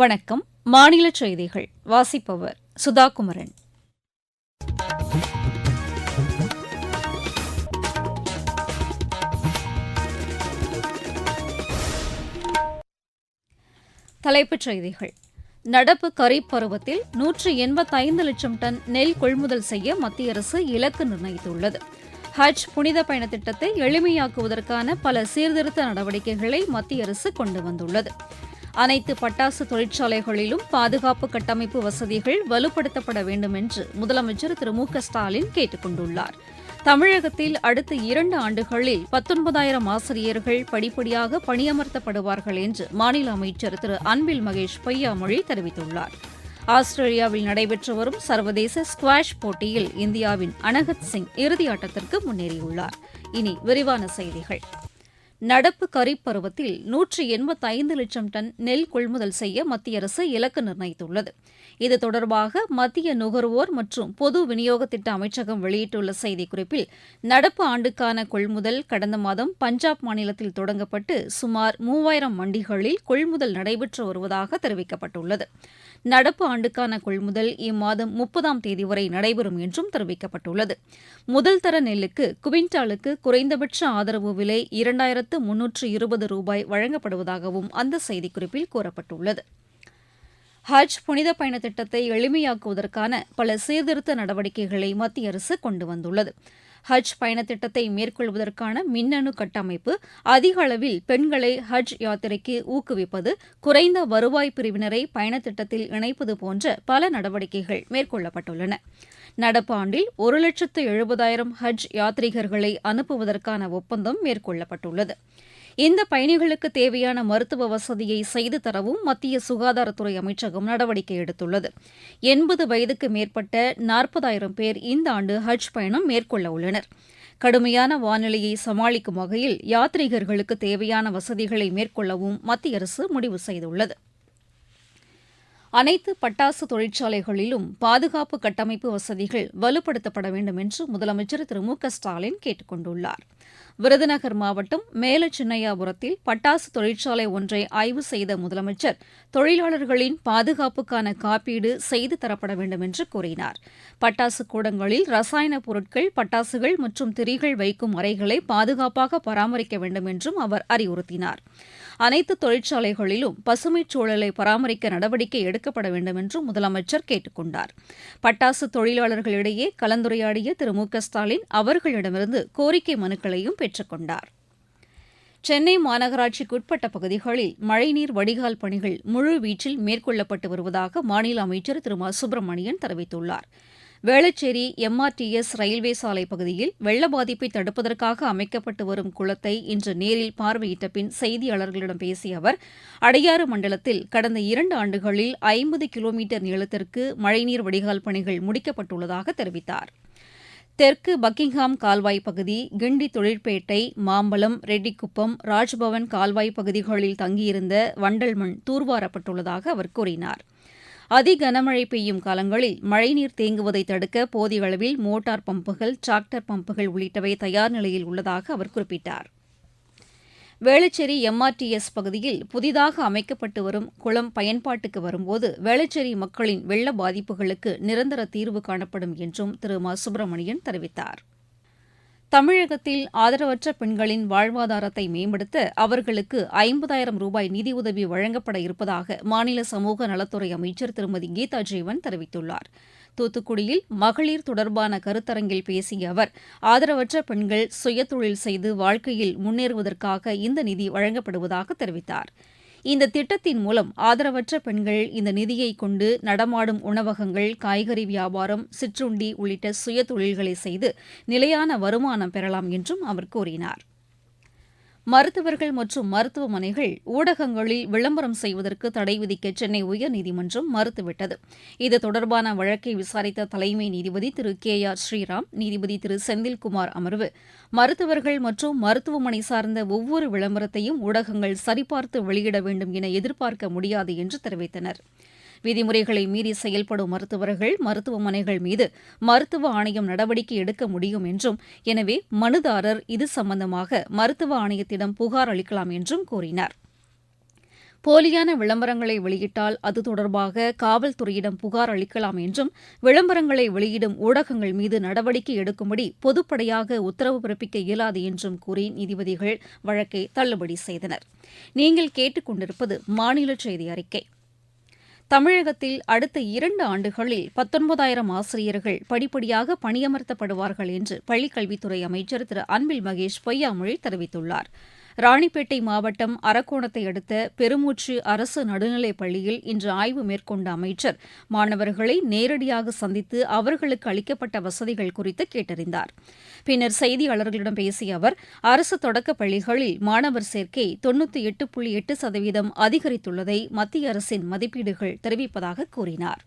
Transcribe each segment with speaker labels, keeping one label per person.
Speaker 1: வணக்கம் மாநில செய்திகள் வாசிப்பவர் சுதாகுமரன் தலைப்புச் செய்திகள் நடப்பு கரீப் பருவத்தில் நூற்றி எண்பத்தைந்து லட்சம் டன் நெல் கொள்முதல் செய்ய மத்திய அரசு இலக்கு நிர்ணயித்துள்ளது ஹஜ் புனித பயண திட்டத்தை எளிமையாக்குவதற்கான பல சீர்திருத்த நடவடிக்கைகளை மத்திய அரசு கொண்டு வந்துள்ளது அனைத்து பட்டாசு தொழிற்சாலைகளிலும் பாதுகாப்பு கட்டமைப்பு வசதிகள் வலுப்படுத்தப்பட வேண்டும் என்று முதலமைச்சர் திரு மு க ஸ்டாலின் கேட்டுக் கொண்டுள்ளார் தமிழகத்தில் அடுத்த இரண்டு ஆண்டுகளில் பத்தொன்பதாயிரம் ஆசிரியர்கள் படிப்படியாக பணியமர்த்தப்படுவார்கள் என்று மாநில அமைச்சர் திரு அன்பில் மகேஷ் பொய்யாமொழி தெரிவித்துள்ளார் ஆஸ்திரேலியாவில் நடைபெற்று வரும் சர்வதேச ஸ்குவாஷ் போட்டியில் இந்தியாவின் அனகத் சிங் இறுதியாட்டத்திற்கு முன்னேறியுள்ளார் இனி விரிவான செய்திகள் நடப்பு கரீப் பருவத்தில் நூற்றி எண்பத்தைந்து லட்சம் டன் நெல் கொள்முதல் செய்ய மத்திய அரசு இலக்கு நிர்ணயித்துள்ளது இது தொடர்பாக மத்திய நுகர்வோர் மற்றும் பொது விநியோக திட்ட அமைச்சகம் வெளியிட்டுள்ள செய்திக்குறிப்பில் நடப்பு ஆண்டுக்கான கொள்முதல் கடந்த மாதம் பஞ்சாப் மாநிலத்தில் தொடங்கப்பட்டு சுமார் மூவாயிரம் மண்டிகளில் கொள்முதல் நடைபெற்று வருவதாக தெரிவிக்கப்பட்டுள்ளது நடப்பு ஆண்டுக்கான கொள்முதல் இம்மாதம் முப்பதாம் தேதி வரை நடைபெறும் என்றும் தெரிவிக்கப்பட்டுள்ளது முதல் தர நெல்லுக்கு குவிண்டாலுக்கு குறைந்தபட்ச ஆதரவு விலை இரண்டாயிரத்து ஆயிரத்து முன்னூற்று இருபது ரூபாய் வழங்கப்படுவதாகவும் அந்த செய்திக்குறிப்பில் கூறப்பட்டுள்ளது ஹஜ் புனித பயண திட்டத்தை எளிமையாக்குவதற்கான பல சீர்திருத்த நடவடிக்கைகளை மத்திய அரசு கொண்டு வந்துள்ளது ஹஜ் பயணத்திட்டத்தை மேற்கொள்வதற்கான மின்னணு கட்டமைப்பு அதிக அளவில் பெண்களை ஹஜ் யாத்திரைக்கு ஊக்குவிப்பது குறைந்த வருவாய் பிரிவினரை பயணத்திட்டத்தில் இணைப்பது போன்ற பல நடவடிக்கைகள் மேற்கொள்ளப்பட்டுள்ளன நடப்பு ஆண்டில் ஒரு லட்சத்து எழுபதாயிரம் ஹஜ் யாத்ரீகர்களை அனுப்புவதற்கான ஒப்பந்தம் மேற்கொள்ளப்பட்டுள்ளது இந்த பயணிகளுக்கு தேவையான மருத்துவ வசதியை செய்து தரவும் மத்திய சுகாதாரத்துறை அமைச்சகம் நடவடிக்கை எடுத்துள்ளது எண்பது வயதுக்கு மேற்பட்ட நாற்பதாயிரம் பேர் இந்த ஆண்டு ஹஜ் பயணம் மேற்கொள்ள உள்ளனர் கடுமையான வானிலையை சமாளிக்கும் வகையில் யாத்ரீகர்களுக்கு தேவையான வசதிகளை மேற்கொள்ளவும் மத்திய அரசு முடிவு செய்துள்ளது அனைத்து பட்டாசு தொழிற்சாலைகளிலும் பாதுகாப்பு கட்டமைப்பு வசதிகள் வலுப்படுத்தப்பட வேண்டும் என்று முதலமைச்சர் திரு மு க ஸ்டாலின் கேட்டுக் கொண்டுள்ளார் விருதுநகர் மாவட்டம் மேல சின்னையாபுரத்தில் பட்டாசு தொழிற்சாலை ஒன்றை ஆய்வு செய்த முதலமைச்சர் தொழிலாளர்களின் பாதுகாப்புக்கான காப்பீடு செய்து தரப்பட வேண்டும் என்று கூறினார் பட்டாசு கூடங்களில் ரசாயன பொருட்கள் பட்டாசுகள் மற்றும் திரிகள் வைக்கும் அறைகளை பாதுகாப்பாக பராமரிக்க வேண்டும் என்றும் அவர் அறிவுறுத்தினார் அனைத்து தொழிற்சாலைகளிலும் பசுமைச் சூழலை பராமரிக்க நடவடிக்கை எடுக்கப்பட வேண்டும் என்றும் முதலமைச்சர் கேட்டுக் கொண்டார் பட்டாசு தொழிலாளர்களிடையே கலந்துரையாடிய திரு மு ஸ்டாலின் அவர்களிடமிருந்து கோரிக்கை மனுக்களையும் பெற்றுக் கொண்டார் சென்னை மாநகராட்சிக்குட்பட்ட பகுதிகளில் மழைநீர் வடிகால் பணிகள் முழுவீச்சில் மேற்கொள்ளப்பட்டு வருவதாக மாநில அமைச்சர் திரு மா சுப்பிரமணியன் தெரிவித்துள்ளாா் வேளச்சேரி எம்ஆர்டிஎஸ் ரயில்வே சாலை பகுதியில் வெள்ள பாதிப்பை தடுப்பதற்காக அமைக்கப்பட்டு வரும் குளத்தை இன்று நேரில் பார்வையிட்ட பின் செய்தியாளர்களிடம் பேசிய அவர் அடையாறு மண்டலத்தில் கடந்த இரண்டு ஆண்டுகளில் ஐம்பது கிலோமீட்டர் நீளத்திற்கு மழைநீர் வடிகால் பணிகள் முடிக்கப்பட்டுள்ளதாக தெரிவித்தார் தெற்கு பக்கிங்ஹாம் கால்வாய் பகுதி கிண்டி தொழிற்பேட்டை மாம்பலம் ரெட்டிக்குப்பம் ராஜ்பவன் கால்வாய் பகுதிகளில் தங்கியிருந்த வண்டல் மண் தூர்வாரப்பட்டுள்ளதாக அவர் கூறினாா் அதி கனமழை பெய்யும் காலங்களில் மழைநீர் தேங்குவதை தடுக்க போதிய அளவில் மோட்டார் பம்புகள் டிராக்டர் பம்புகள் உள்ளிட்டவை தயார் நிலையில் உள்ளதாக அவர் குறிப்பிட்டார் வேளச்சேரி எம்ஆர்டிஎஸ் பகுதியில் புதிதாக அமைக்கப்பட்டு வரும் குளம் பயன்பாட்டுக்கு வரும்போது வேளச்சேரி மக்களின் வெள்ள பாதிப்புகளுக்கு நிரந்தர தீர்வு காணப்படும் என்றும் திரு மா சுப்பிரமணியன் தெரிவித்தாா் தமிழகத்தில் ஆதரவற்ற பெண்களின் வாழ்வாதாரத்தை மேம்படுத்த அவர்களுக்கு ஐம்பதாயிரம் ரூபாய் நிதியுதவி வழங்கப்பட இருப்பதாக மாநில சமூக நலத்துறை அமைச்சர் திருமதி கீதா ஜீவன் தெரிவித்துள்ளார் தூத்துக்குடியில் மகளிர் தொடர்பான கருத்தரங்கில் பேசிய அவர் ஆதரவற்ற பெண்கள் சுயதொழில் செய்து வாழ்க்கையில் முன்னேறுவதற்காக இந்த நிதி வழங்கப்படுவதாக தெரிவித்தாா் இந்த திட்டத்தின் மூலம் ஆதரவற்ற பெண்கள் இந்த நிதியை கொண்டு நடமாடும் உணவகங்கள் காய்கறி வியாபாரம் சிற்றுண்டி உள்ளிட்ட சுய தொழில்களை செய்து நிலையான வருமானம் பெறலாம் என்றும் அவர் கூறினார் மருத்துவர்கள் மற்றும் மருத்துவமனைகள் ஊடகங்களில் விளம்பரம் செய்வதற்கு தடை விதிக்க சென்னை உயர்நீதிமன்றம் மறுத்துவிட்டது இது தொடர்பான வழக்கை விசாரித்த தலைமை நீதிபதி திரு கே ஆர் ஸ்ரீராம் நீதிபதி திரு செந்தில்குமார் அமர்வு மருத்துவர்கள் மற்றும் மருத்துவமனை சார்ந்த ஒவ்வொரு விளம்பரத்தையும் ஊடகங்கள் சரிபார்த்து வெளியிட வேண்டும் என எதிர்பார்க்க முடியாது என்று தெரிவித்தனா் விதிமுறைகளை மீறி செயல்படும் மருத்துவர்கள் மருத்துவமனைகள் மீது மருத்துவ ஆணையம் நடவடிக்கை எடுக்க முடியும் என்றும் எனவே மனுதாரர் இது சம்பந்தமாக மருத்துவ ஆணையத்திடம் புகார் அளிக்கலாம் என்றும் கூறினார் போலியான விளம்பரங்களை வெளியிட்டால் அது தொடர்பாக காவல்துறையிடம் புகார் அளிக்கலாம் என்றும் விளம்பரங்களை வெளியிடும் ஊடகங்கள் மீது நடவடிக்கை எடுக்கும்படி பொதுப்படையாக உத்தரவு பிறப்பிக்க இயலாது என்றும் கூறி நீதிபதிகள் வழக்கை தள்ளுபடி செய்தனர் நீங்கள் கேட்டுக்கொண்டிருப்பது மாநில செய்தி அறிக்கை தமிழகத்தில் அடுத்த இரண்டு ஆண்டுகளில் பத்தொன்பதாயிரம் ஆசிரியர்கள் படிப்படியாக பணியமர்த்தப்படுவார்கள் என்று பள்ளிக்கல்வித்துறை அமைச்சர் திரு அன்பில் மகேஷ் பொய்யாமொழி தெரிவித்துள்ளாா் ராணிப்பேட்டை மாவட்டம் அரக்கோணத்தை அடுத்த பெருமூச்சு அரசு நடுநிலைப் பள்ளியில் இன்று ஆய்வு மேற்கொண்ட அமைச்சர் மாணவர்களை நேரடியாக சந்தித்து அவர்களுக்கு அளிக்கப்பட்ட வசதிகள் குறித்து கேட்டறிந்தார் பின்னர் செய்தியாளர்களிடம் பேசிய அவர் அரசு தொடக்கப் பள்ளிகளில் மாணவர் சேர்க்கை தொன்னூத்தி எட்டு புள்ளி எட்டு சதவீதம் அதிகரித்துள்ளதை மத்திய அரசின் மதிப்பீடுகள் தெரிவிப்பதாக கூறினார்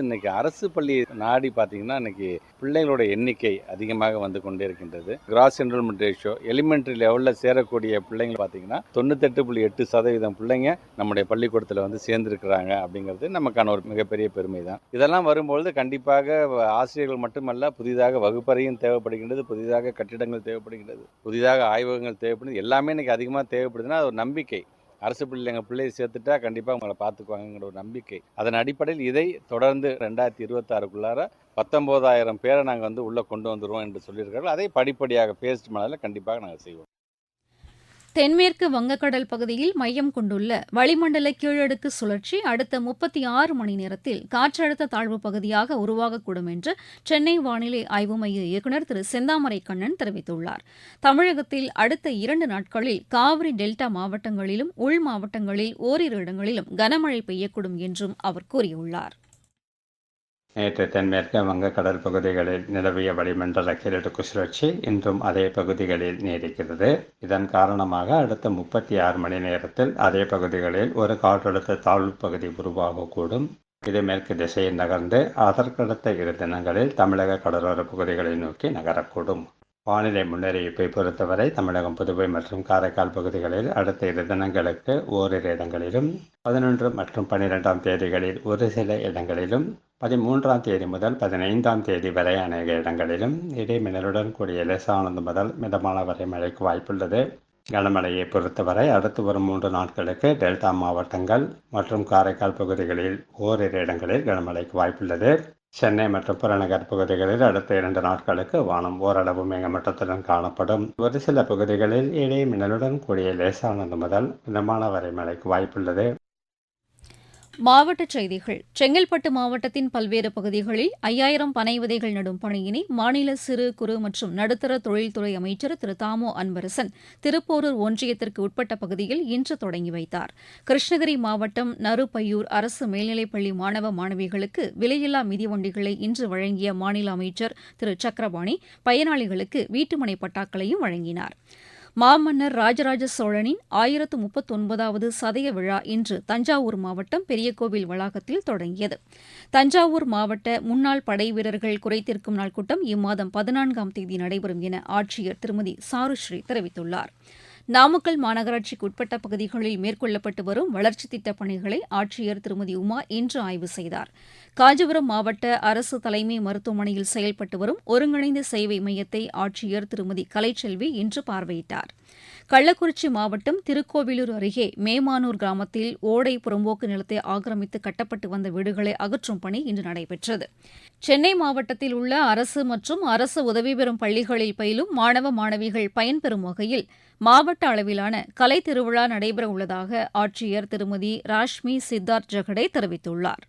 Speaker 2: இன்னைக்கு அரசு பள்ளி நாடி பார்த்தீங்கன்னா இன்னைக்கு பிள்ளைகளோட எண்ணிக்கை அதிகமாக வந்து கொண்டே இருக்கின்றது கிராஸ் என்ரோல்மெண்ட் ரேஷியோ எலிமெண்ட்ரி லெவலில் சேரக்கூடிய பிள்ளைங்க பார்த்தீங்கன்னா தொண்ணூத்தெட்டு புள்ளி எட்டு சதவீதம் பிள்ளைங்க நம்முடைய பள்ளிக்கூடத்தில் வந்து சேர்ந்துருக்கிறாங்க அப்படிங்கிறது நமக்கான ஒரு மிகப்பெரிய பெருமை தான் இதெல்லாம் வரும்பொழுது கண்டிப்பாக ஆசிரியர்கள் மட்டுமல்ல புதிதாக வகுப்பறையும் தேவைப்படுகின்றது புதிதாக கட்டிடங்கள் தேவைப்படுகின்றது புதிதாக ஆய்வகங்கள் தேவைப்படுது எல்லாமே இன்னைக்கு அதிகமாக தேவைப்படுதுன்னா அது ஒரு நம்பிக்கை அரசு பள்ளியில் எங்கள் பிள்ளையை சேர்த்துட்டா கண்டிப்பாக உங்களை பார்த்துக்குவாங்கங்கிற ஒரு நம்பிக்கை அதன் அடிப்படையில் இதை தொடர்ந்து ரெண்டாயிரத்தி இருபத்தாறுக்குள்ளார பத்தொம்போதாயிரம் பேரை நாங்கள் வந்து உள்ளே கொண்டு வந்துடுவோம் என்று சொல்லியிருக்கிறார்கள் அதை படிப்படியாக பேஸ்ட் மேலே கண்டிப்பாக நாங்கள் செய்வோம்
Speaker 1: தென்மேற்கு வங்கக்கடல் பகுதியில் மையம் கொண்டுள்ள வளிமண்டல கீழடுக்கு சுழற்சி அடுத்த முப்பத்தி ஆறு மணி நேரத்தில் காற்றழுத்த தாழ்வு பகுதியாக உருவாகக்கூடும் என்று சென்னை வானிலை ஆய்வு மைய இயக்குநர் திரு செந்தாமரை கண்ணன் தெரிவித்துள்ளார் தமிழகத்தில் அடுத்த இரண்டு நாட்களில் காவிரி டெல்டா மாவட்டங்களிலும் உள் மாவட்டங்களில் ஓரிரு இடங்களிலும் கனமழை பெய்யக்கூடும் என்றும் அவர் கூறியுள்ளாா்
Speaker 3: நேற்று தென்மேற்கு கடல் பகுதிகளில் நிலவிய வளிமண்டல கிழக்கு சுழற்சி இன்றும் அதே பகுதிகளில் நீடிக்கிறது இதன் காரணமாக அடுத்த முப்பத்தி ஆறு மணி நேரத்தில் அதே பகுதிகளில் ஒரு காற்றழுத்த தாழ்வு பகுதி உருவாகக்கூடும் இது மேற்கு திசையில் நகர்ந்து அதற்கடுத்த இரு தினங்களில் தமிழக கடலோர பகுதிகளை நோக்கி நகரக்கூடும் வானிலை முன்னறிவிப்பை பொறுத்தவரை தமிழகம் புதுவை மற்றும் காரைக்கால் பகுதிகளில் அடுத்த இரு தினங்களுக்கு ஓரிரு இடங்களிலும் பதினொன்று மற்றும் பன்னிரெண்டாம் தேதிகளில் ஒரு சில இடங்களிலும் பதிமூன்றாம் தேதி முதல் பதினைந்தாம் தேதி வரை அநேக இடங்களிலும் இடைமின்னலுடன் கூடிய லேசானது முதல் மிதமான வரை மழைக்கு வாய்ப்புள்ளது கனமழையை பொறுத்தவரை அடுத்து வரும் மூன்று நாட்களுக்கு டெல்டா மாவட்டங்கள் மற்றும் காரைக்கால் பகுதிகளில் ஓரிரு இடங்களில் கனமழைக்கு வாய்ப்புள்ளது சென்னை மற்றும் புறநகர் பகுதிகளில் அடுத்த இரண்டு நாட்களுக்கு வானம் ஓரளவு மேகமட்டத்துடன் காணப்படும் ஒரு சில பகுதிகளில் இடி மின்னலுடன் கூடிய லேசானது முதல் மிதமான வரை மழைக்கு வாய்ப்புள்ளது
Speaker 1: மாவட்டச் செய்திகள் செங்கல்பட்டு மாவட்டத்தின் பல்வேறு பகுதிகளில் ஐயாயிரம் பனை விதைகள் நடும் பணியினை மாநில சிறு குறு மற்றும் நடுத்தர தொழில்துறை அமைச்சர் திரு தாமோ அன்பரசன் திருப்போரூர் ஒன்றியத்திற்கு உட்பட்ட பகுதியில் இன்று தொடங்கி வைத்தார் கிருஷ்ணகிரி மாவட்டம் நறுபையூர் அரசு மேல்நிலைப்பள்ளி மாணவ மாணவிகளுக்கு விலையில்லா மிதிவண்டிகளை இன்று வழங்கிய மாநில அமைச்சர் திரு சக்கரபாணி பயனாளிகளுக்கு வீட்டுமனை பட்டாக்களையும் வழங்கினாா் மாமன்னர் ராஜராஜ சோழனின் ஆயிரத்து முப்பத்தொன்பதாவது சதய விழா இன்று தஞ்சாவூர் மாவட்டம் பெரியகோவில் வளாகத்தில் தொடங்கியது தஞ்சாவூர் மாவட்ட முன்னாள் படைவீரர்கள் குறைத்திருக்கும் நாள் கூட்டம் இம்மாதம் பதினான்காம் தேதி நடைபெறும் என ஆட்சியர் திருமதி சாருஸ்ரீ தெரிவித்துள்ளார் நாமக்கல் மாநகராட்சிக்கு உட்பட்ட பகுதிகளில் மேற்கொள்ளப்பட்டு வரும் வளர்ச்சித் திட்டப் பணிகளை ஆட்சியர் திருமதி உமா இன்று ஆய்வு செய்தாா் காஞ்சிபுரம் மாவட்ட அரசு தலைமை மருத்துவமனையில் செயல்பட்டு வரும் ஒருங்கிணைந்த சேவை மையத்தை ஆட்சியர் திருமதி கலைச்செல்வி இன்று பார்வையிட்டார் கள்ளக்குறிச்சி மாவட்டம் திருக்கோவிலூர் அருகே மேமானூர் கிராமத்தில் ஓடை புறம்போக்கு நிலத்தை ஆக்கிரமித்து கட்டப்பட்டு வந்த வீடுகளை அகற்றும் பணி இன்று நடைபெற்றது சென்னை மாவட்டத்தில் உள்ள அரசு மற்றும் அரசு உதவி பெறும் பள்ளிகளில் பயிலும் மாணவ மாணவிகள் பயன்பெறும் வகையில் மாவட்ட அளவிலான கலை திருவிழா நடைபெற உள்ளதாக ஆட்சியர் திருமதி ராஷ்மி சித்தார்த் ஜகடே தெரிவித்துள்ளாா்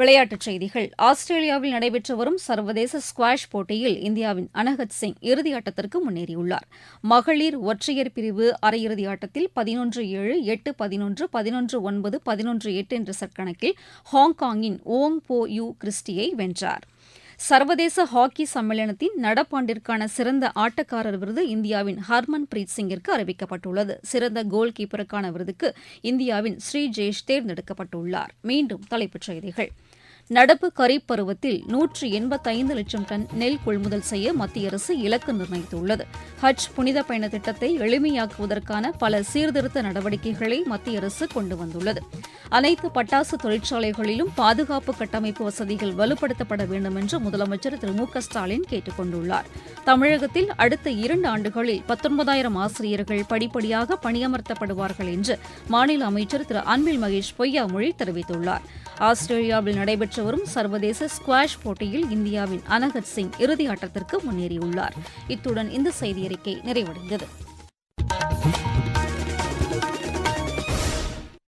Speaker 1: விளையாட்டுச் செய்திகள் ஆஸ்திரேலியாவில் நடைபெற்று வரும் சர்வதேச ஸ்குவாஷ் போட்டியில் இந்தியாவின் அனகத் சிங் இறுதியாட்டத்திற்கு முன்னேறியுள்ளார் மகளிர் ஒற்றையர் பிரிவு அரையிறுதி ஆட்டத்தில் பதினொன்று ஏழு எட்டு பதினொன்று பதினொன்று ஒன்பது பதினொன்று எட்டு என்ற செட் ஹாங்காங்கின் ஓங் போ யூ கிறிஸ்டியை வென்றார் சர்வதேச ஹாக்கி சம்மேளனத்தின் நடப்பாண்டிற்கான சிறந்த ஆட்டக்காரர் விருது இந்தியாவின் ஹர்மன் பிரீத் சிங்கிற்கு அறிவிக்கப்பட்டுள்ளது சிறந்த கோல் கீப்பருக்கான விருதுக்கு இந்தியாவின் ஸ்ரீ தேர்ந்தெடுக்கப்பட்டுள்ளார் மீண்டும் தலைப்புச் செய்திகள் நடப்பு கரீப் பருவத்தில் நூற்று எண்பத்தைந்து லட்சம் டன் நெல் கொள்முதல் செய்ய மத்திய அரசு இலக்கு நிர்ணயித்துள்ளது ஹஜ் புனித பயண திட்டத்தை எளிமையாக்குவதற்கான பல சீர்திருத்த நடவடிக்கைகளை மத்திய அரசு கொண்டு வந்துள்ளது அனைத்து பட்டாசு தொழிற்சாலைகளிலும் பாதுகாப்பு கட்டமைப்பு வசதிகள் வலுப்படுத்தப்பட வேண்டும் என்று முதலமைச்சர் திரு மு க ஸ்டாலின் கேட்டுக் கொண்டுள்ளார் தமிழகத்தில் அடுத்த இரண்டு ஆண்டுகளில் பத்தொன்பதாயிரம் ஆசிரியர்கள் படிப்படியாக பணியமர்த்தப்படுவார்கள் என்று மாநில அமைச்சர் திரு அன்பில் மகேஷ் பொய்யாமொழி தெரிவித்துள்ளார் ஆஸ்திரேலியாவில் நடைபெற்ற நடைபெற்று வரும் சர்வதேச ஸ்குவாஷ் போட்டியில் இந்தியாவின் அனகத் சிங் இறுதி ஆட்டத்திற்கு முன்னேறியுள்ளார் இத்துடன் இந்த செய்தியறிக்கை நிறைவடைந்தது